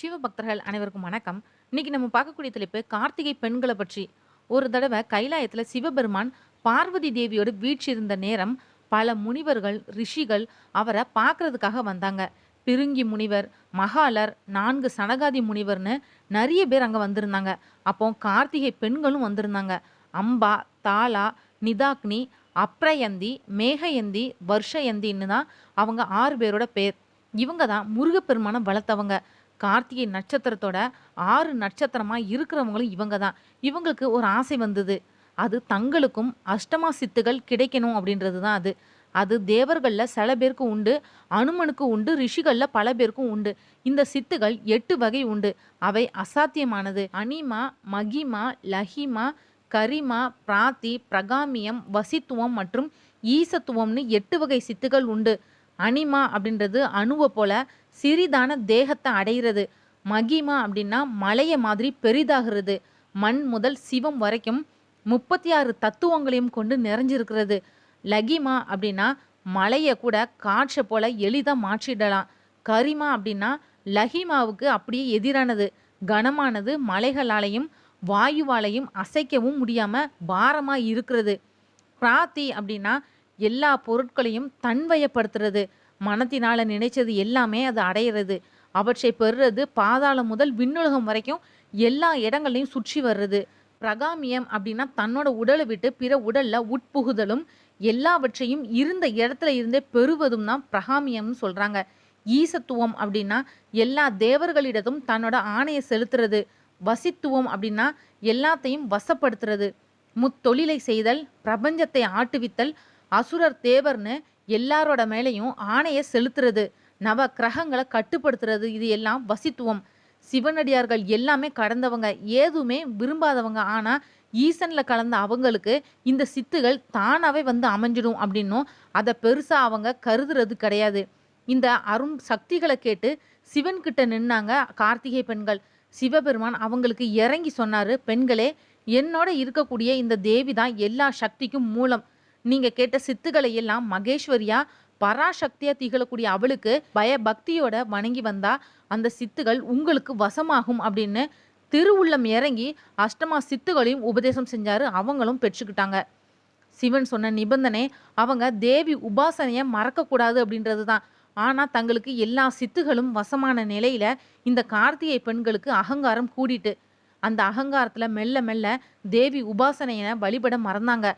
சிவபக்தர்கள் அனைவருக்கும் வணக்கம். இன்னைக்கு நம்ம பார்க்கக்கூடிய தலைப்பு கார்த்திகை பெண்களை பற்றி. ஒரு தடவை கைலாயத்தில் சிவபெருமான் பார்வதி தேவியோட வீற்றிருந்த நேரம் பல முனிவர்கள் ரிஷிகள் அவரை பார்க்கறதுக்காக வந்தாங்க. பிருங்கி முனிவர் மகாலர் நான்கு சனகாதி முனிவர்னு நிறைய பேர் அங்கே வந்திருந்தாங்க. அப்போ கார்த்திகை பெண்களும் வந்திருந்தாங்க. அம்பா தாலா நிதாக்னி அப்ரயந்தி மேகயந்தி வருஷயந்தின்னு தான் அவங்க ஆறு பேரோட பேர். இவங்க தான் முருகப்பெருமானை வளர்த்தவங்க. கார்த்திகை நட்சத்திரத்தோட ஆறு நட்சத்திரமாக இருக்கிறவங்களும் இவங்க தான் இவங்களுக்கு ஒரு ஆசை வந்தது. அது தங்களுக்கும் அஷ்டமா சித்துகள் கிடைக்கணும் அப்படின்றது தான் அது. அது தேவர்களில் சில பேருக்கு உண்டு அனுமனுக்கு உண்டு ரிஷிகளில் பல பேருக்கும் உண்டு. இந்த சித்துகள் எட்டு வகை உண்டு. அவை அசாத்தியமானது. அனிமா மகிமா லஹிமா கரிமா பிராத்தி பிரகாமியம் வசித்துவம் மற்றும் ஈசத்துவம்னு எட்டு வகை சித்துகள் உண்டு. அனிமா அப்படின்றது அணுவை போல சிறிதான தேகத்தை அடைகிறது. மகிமா அப்படின்னா மலையை மாதிரி பெரிதாகிறது. மண் முதல் சிவம் வரைக்கும் முப்பத்தி ஆறு தத்துவங்களையும் கொண்டு நிறைஞ்சிருக்கிறது. லகிமா அப்படின்னா மலையை கூட காற்றை போல எளிதாக மாற்றிடலாம். கரிமா அப்படின்னா லஹிமாவுக்கு அப்படியே எதிரானது. கனமானது மலைகளாலையும் வாயுவாலையும் அசைக்கவும் முடியாமல் பாரமாக இருக்கிறது. பிராத்தி அப்படின்னா எல்லா பொருட்களையும் தன்வயப்படுத்துறது மனத்தினால நினைச்சது எல்லாமே அது அடையிறது. அவற்றை பெறுறது பாதாளம் முதல் விண்ணுலகம் வரைக்கும் எல்லா இடங்களையும் சுற்றி வர்றது. பிரகாமியம் அப்படின்னா தன்னோட உடலை விட்டு பிற உடல்ல உட்புகுதலும் எல்லாவற்றையும் இருந்த இடத்துல இருந்தே பெறுவதும் தான் பிரகாமியம்னு சொல்றாங்க. ஈசத்துவம் அப்படின்னா எல்லா தேவர்களிடத்தும் தன்னோட ஆணையை செலுத்துறது. வசித்துவம் அப்படின்னா எல்லாத்தையும் வசப்படுத்துறது. முத்தொழிலை செய்தல் பிரபஞ்சத்தை ஆட்டுவித்தல் அசுரர் தேவர்னு எல்லாரோட மேலையும் ஆணையை செலுத்துறது நவ கிரகங்களை கட்டுப்படுத்துறது இது எல்லாம் வசித்துவம். சிவனடியார்கள் எல்லாமே கடந்தவங்க ஏதுமே விரும்பாதவங்க. ஆனா ஈசன்ல கலந்த அவங்களுக்கு இந்த சித்துகள் தானாவே வந்து அமைஞ்சிடும் அப்படின்னும் அதை பெருசா அவங்க கருதுறது கிடையாது. இந்த அரும் சக்திகளை கேட்டு சிவன் கிட்ட நின்னாங்க கார்த்திகை பெண்கள். சிவபெருமான் அவங்களுக்கு இறங்கி சொன்னாரு பெண்களே என்னோட இருக்கக்கூடிய இந்த தேவி தான் எல்லா சக்திக்கும் மூலம். நீங்க கேட்ட சித்துக்களை எல்லாம் மகேஸ்வரியா பராசக்தியா திகழக்கூடிய அவளுக்கு பயபக்தியோட வணங்கி வந்தா அந்த சித்துகள் உங்களுக்கு வசமாகும் அப்படின்னு திருவுள்ளம் இறங்கி அஷ்டமா சித்துகளையும் உபதேசம் செஞ்சாரு அவங்களும் பெற்றுக்கிட்டாங்க. சிவன் சொன்ன நிபந்தனை அவங்க தேவி உபாசனையை மறக்கக்கூடாது அப்படின்றது தான் ஆனால் தங்களுக்கு எல்லா சித்துகளும் வசமான நிலையில இந்த கார்த்திகை பெண்களுக்கு அகங்காரம் கூடிட்டு அந்த அகங்காரத்தில் மெல்ல மெல்ல தேவி உபாசனையை வழிபட மறந்தாங்க.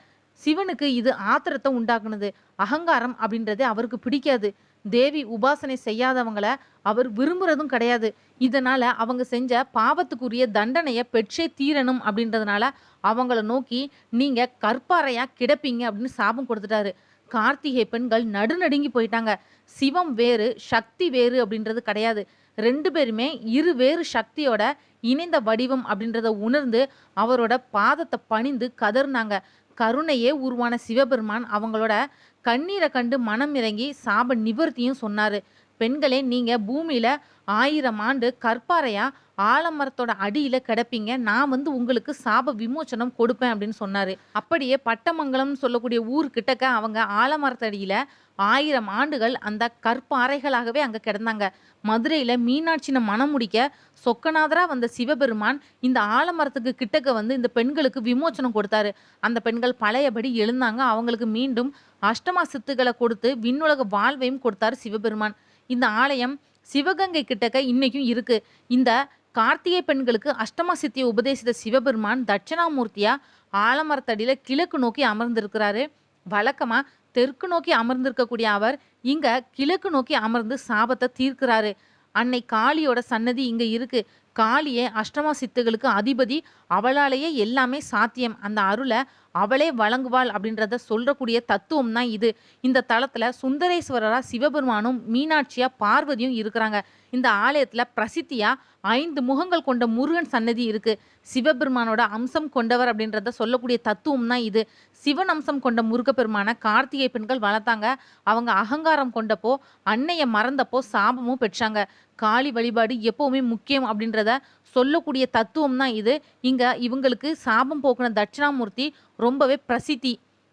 சிவனுக்கு இது ஆத்திரத்தை உண்டாக்குனது. அகங்காரம் அப்படின்றதே அவருக்கு பிடிக்காது. தேவி உபாசனை செய்யாதவங்களை அவர் விரும்புறதும் கிடையாது. இதனால அவங்க செஞ்ச பாவத்துக்குரிய தண்டனையை பெற்றே தீரணும் அப்படின்றதுனால அவங்கள நோக்கி நீங்க கற்பாறையா கிடப்பீங்க அப்படின்னு சாபம் கொடுத்துட்டாரு. கார்த்திகை பெண்கள் நடுநடுங்கி போயிட்டாங்க. சிவம் வேறு சக்தி வேறு அப்படின்றது கிடையாது. ரெண்டு பேருமே இரு வேறு சக்தியோட இணைந்த வடிவம் அப்படின்றத உணர்ந்து அவரோட பாதத்தை பணிந்து கதர்னாங்க. கருணையே உருவான சிவபெருமான் அவங்களோட கண்ணீரை கண்டு மனம் இறங்கி சாப நிவர்த்தியும் சொன்னாரு. பெண்களே நீங்க பூமியில ஆயிரம் ஆண்டு கற்பாறையா ஆலமரத்தோட அடியில கிடப்பீங்க. நான் வந்து உங்களுக்கு சாப விமோச்சனம் கொடுப்பேன் அப்படின்னு சொன்னாரு. அப்படியே பட்டமங்கலம்னு சொல்லக்கூடிய ஊர் கிட்டக்க அவங்க ஆலமரத்தடியில ஆயிரம் ஆண்டுகள் அந்த கற்பாறைகளாகவே அங்க கிடந்தாங்க. மதுரையில மீனாட்சினை மனம் முடிக்க சொக்கநாதரா வந்த சிவபெருமான் இந்த ஆலமரத்துக்கு கிட்டக்க வந்து இந்த பெண்களுக்கு விமோச்சனம் கொடுத்தாரு. அந்த பெண்கள் பழையபடி எழுந்தாங்க. அவங்களுக்கு மீண்டும் அஷ்டமா சித்துக்களை கொடுத்து விண்ணுலக வாழ்வையும் கொடுத்தாரு சிவபெருமான். இந்த ஆலயம் சிவகங்கை கிட்டக்க இன்னைக்கும் இருக்கு. இந்த கார்த்திகை பெண்களுக்கு அஷ்டமா சித்தியை உபதேசித்த சிவபெருமான் தட்சிணாமூர்த்தியா ஆலமரத்தடியில கிழக்கு நோக்கி அமர்ந்திருக்கிறாரு. வழக்கமா தெற்கு நோக்கி அமர்ந்திருக்கக்கூடிய அவர் இங்க கிழக்கு நோக்கி அமர்ந்து சாபத்தை தீர்க்கிறாரு. அன்னை காளியோட சன்னதி இங்க இருக்கு. காளியே அஷ்டமா சித்துகளுக்கு அதிபதி அவளாலேயே எல்லாமே சாத்தியம். அந்த அருளை அவளே வழங்குவாள் அப்படின்றத சொல்றக்கூடிய தத்துவம் தான் இது. இந்த தளத்துல சுந்தரேஸ்வரரா சிவபெருமானும் மீனாட்சியா பார்வதியும் இருக்கிறாங்க. இந்த ஆலயத்துல பிரசித்தியா ஐந்து முகங்கள் கொண்ட முருகன் சன்னதி இருக்கு. சிவபெருமானோட அம்சம் கொண்டவர் அப்படின்றத சொல்லக்கூடிய தத்துவம் தான் இது. சிவன் அம்சம் கொண்ட முருகப்பெருமான கார்த்திகை பெண்கள் வளர்த்தாங்க. அவங்க அகங்காரம் கொண்டப்போ அன்னைய மறந்தப்போ சாபமும் பெற்றாங்க. காளி வழிபாடு எப்பவுமே முக்கியம் அப்படின்றத சொல்லக்கூடிய தத்துவம் தான் இது. இங்க இவங்களுக்கு சாபம் போக்குன தட்சிணாமூர்த்தி ரொம்பவே பிரசித்தி.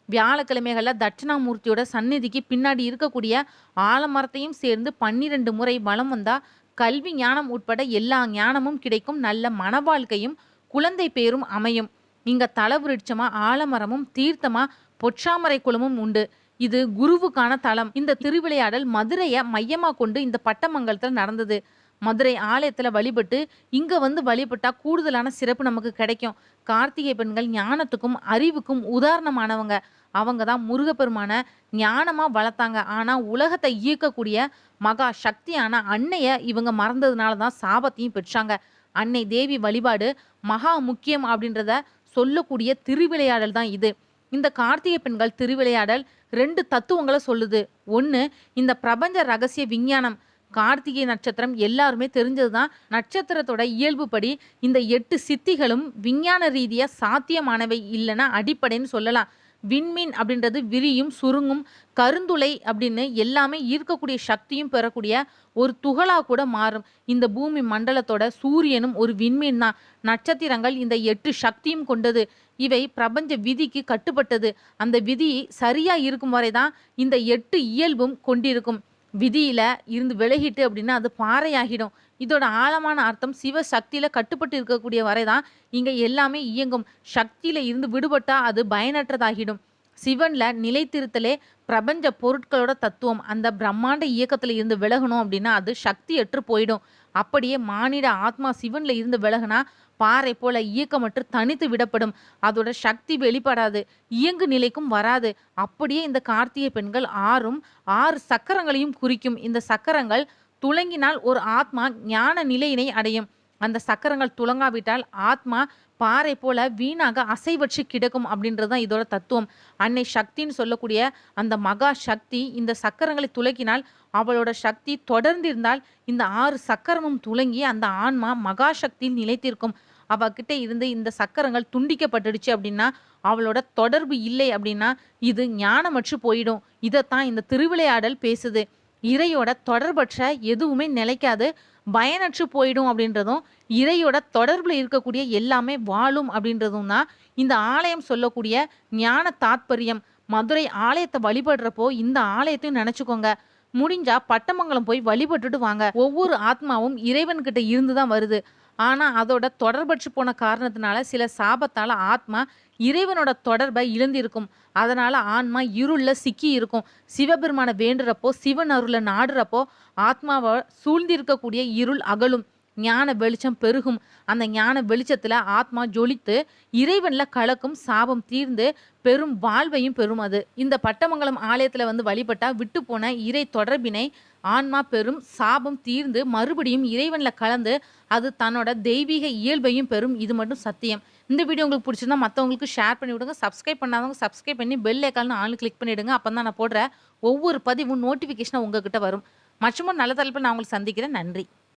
வியாழக்கிழமைகளில் தட்சிணாமூர்த்தியோட சந்நிதிக்கு பின்னாடி இருக்கக்கூடிய ஆலமரத்தையும் சேர்ந்து பன்னிரெண்டு முறை வலம் வந்தா கல்வி ஞானம் உட்பட எல்லா ஞானமும் கிடைக்கும். நல்ல மனவாழ்க்கையும் குழந்தை பேரும் அமையும். இங்க தலவிருட்சமா ஆலமரமும் தீர்த்தமா பொற்றாமரை குளமும் உண்டு. இது குருவுக்கான தலம். இந்த திருவிளையாடல் மதுரையை மையமாக கொண்டு இந்த பட்டமங்கலத்தில் நடந்தது. மதுரை ஆலயத்தில் வழிபட்டு இங்கே வந்து வழிபட்டா கூடுதலான சிறப்பு நமக்கு கிடைக்கும். கார்த்திகை பெண்கள் ஞானத்துக்கும் அறிவுக்கும் உதாரணமானவங்க. அவங்க தான் முருகப்பெருமான ஞானமாக வளர்த்தாங்க. ஆனால் உலகத்தை இயக்கக்கூடிய மகா சக்தியான அன்னையை இவங்க மறந்ததுனால தான் சாபத்தையும் பெற்றாங்க. அன்னை தேவி வழிபாடு மகா முக்கியம் அப்படின்றத சொல்லக்கூடிய திருவிளையாடல் தான் இது. இந்த கார்த்திகை பெண்கள் திருவிளையாடல் ரெண்டு தத்துவங்களை சொல்லுது. ஒன்று இந்த பிரபஞ்ச ரகசிய விஞ்ஞானம். கார்த்திகை நட்சத்திரம் எல்லாருமே தெரிஞ்சது தான் நட்சத்திரத்தோட இயல்புப்படி இந்த எட்டு சித்திகளும் விஞ்ஞான ரீதியாக சாத்தியமானவை இல்லைன்னா அடிப்படைன்னு சொல்லலாம். விண்மீன் அப்படின்றது விரியும் சுருங்கும் கருந்துளை அப்படின்னு எல்லாமே ஈர்க்கக்கூடிய சக்தியும் பெறக்கூடிய ஒரு துகளா கூட மாறும். இந்த பூமி மண்டலத்தோட சூரியனும் ஒரு விண்மீன் தான் நட்சத்திரங்கள் இந்த எட்டு சக்தியும் கொண்டது. இவை பிரபஞ்ச விதிக்கு கட்டுப்பட்டது. அந்த விதி சரியா இருக்கும் வரை தான் இந்த எட்டு இயல்பும் கொண்டிருக்கும். விதியில இருந்து விலகிட்டு அப்படின்னா அது பாறையாகிடும். இதோட ஆழமான அர்த்தம் சிவ சக்தியில கட்டுப்பட்டு இருக்கக்கூடிய வரை தான் இங்க எல்லாமே இயங்கும். சக்தியில இருந்து விடுபட்டா அது பயனற்றதாகிடும். சிவனில் நிலைத்திருத்தலே பிரபஞ்ச பொருட்களோட தத்துவம். அந்த பிரம்மாண்ட இயக்கத்தில் இருந்து விலகணும் அப்படின்னா அது சக்தியற்று போயிடும். அப்படியே மானிட ஆத்மா சிவனில் இருந்து விலகுனா பாறை போல இயக்கமற்று தனித்து விடப்படும். அதோட சக்தி வெளிப்படாது இயங்கு நிலைக்கும் வராது. அப்படியே இந்த கார்த்திகை பெண்கள் ஆறும் ஆறு சக்கரங்களையும் குறிக்கும். இந்த சக்கரங்கள் துளங்கினால் ஒரு ஆத்மா ஞான நிலையினை அடையும். அந்த சக்கரங்கள் துளங்காவிட்டால் ஆத்மா பாறை போல வீணாக அசைவற்று கிடக்கும் அப்படின்றது தான் இதோட தத்துவம். அன்னை சக்தின்னு சொல்லக்கூடிய அந்த மகா சக்தி இந்த சக்கரங்களை துலக்கினால் அவளோட சக்தி தொடர்ந்து இருந்தால் இந்த ஆறு சக்கரமும் துலங்கி அந்த ஆன்மா மகா சக்தியில் நிலைத்திருக்கும். அவகிட்ட இருந்து இந்த சக்கரங்கள் துண்டிக்கப்பட்டுடுச்சு அப்படின்னா அவளோட தொடர்பு இல்லை அப்படின்னா இது ஞானமற்று போயிடும். இதைத்தான் இந்த திருவிளையாடல் பேசுது. இறையோட தொடர்பற்ற எதுவுமே நிலைக்காது பயனற்று போயிடும் அப்படின்றதும் இறையோட தொடர்பில் இருக்கக்கூடிய எல்லாமே வாழும் அப்படின்றதும் தான் இந்த ஆலயம் சொல்லக்கூடிய ஞான தாத்பரியம். மதுரை ஆலயத்தை வழிபடுறப்போ இந்த ஆலயத்தையும் நினைச்சுக்கோங்க. முடிஞ்சா பட்டமங்கலம் போய் வழிபட்டுட்டு வாங்க. ஒவ்வொரு ஆத்மாவும் இறைவன்கிட்ட இருந்து தான் வருது. ஆனால் அதோட தொடர்பற்று போன காரணத்தினால சில சாபத்தால் ஆத்மா இறைவனோட தொடர்பை இழந்திருக்கும். அதனால் ஆன்மா இருளில் சிக்கி இருக்கும். சிவபெருமானை வேண்டுறப்போ சிவன் அருளை நாடுறப்போ ஆத்மாவை சூழ்ந்திருக்கக்கூடிய இருள் அகலும். ஞான வெளிச்சம் பெருகும். அந்த ஞான வெளிச்சத்தில் ஆத்மா ஜொலித்து இறைவனில் கலக்கும் சாபம் தீர்ந்து பெரும் வாழ்வையும் பெறும் அது. இந்த பட்டமங்கலம் ஆலயத்தில் வந்து வழிபட்டால் விட்டு போன இறை தொடர்பினை ஆன்மா பெரும் சாபம் தீர்ந்து மறுபடியும் இறைவனில் கலந்து அது தன்னோட தெய்வீக இயல்பையும் பெறும். இது மட்டும் சத்தியம். இந்த வீடியோ உங்களுக்கு பிடிச்சிருந்தா மற்றவங்களுக்கு ஷேர் பண்ணி விடுங்க. சப்ஸ்கிரைப் பண்ணாதவங்க சப்ஸ்கிரைப் பண்ணி பெல் ஐக்கால்னு ஆள் கிளிக் பண்ணிவிடுங்க அப்போ தான் நான் போடுற ஒவ்வொரு பதிவும் நோட்டிஃபிகேஷனாக உங்ககிட்ட வரும். மற்றும் நல்ல தலைப்பில் நான் உங்களுக்கு சந்திக்கிறேன். நன்றி.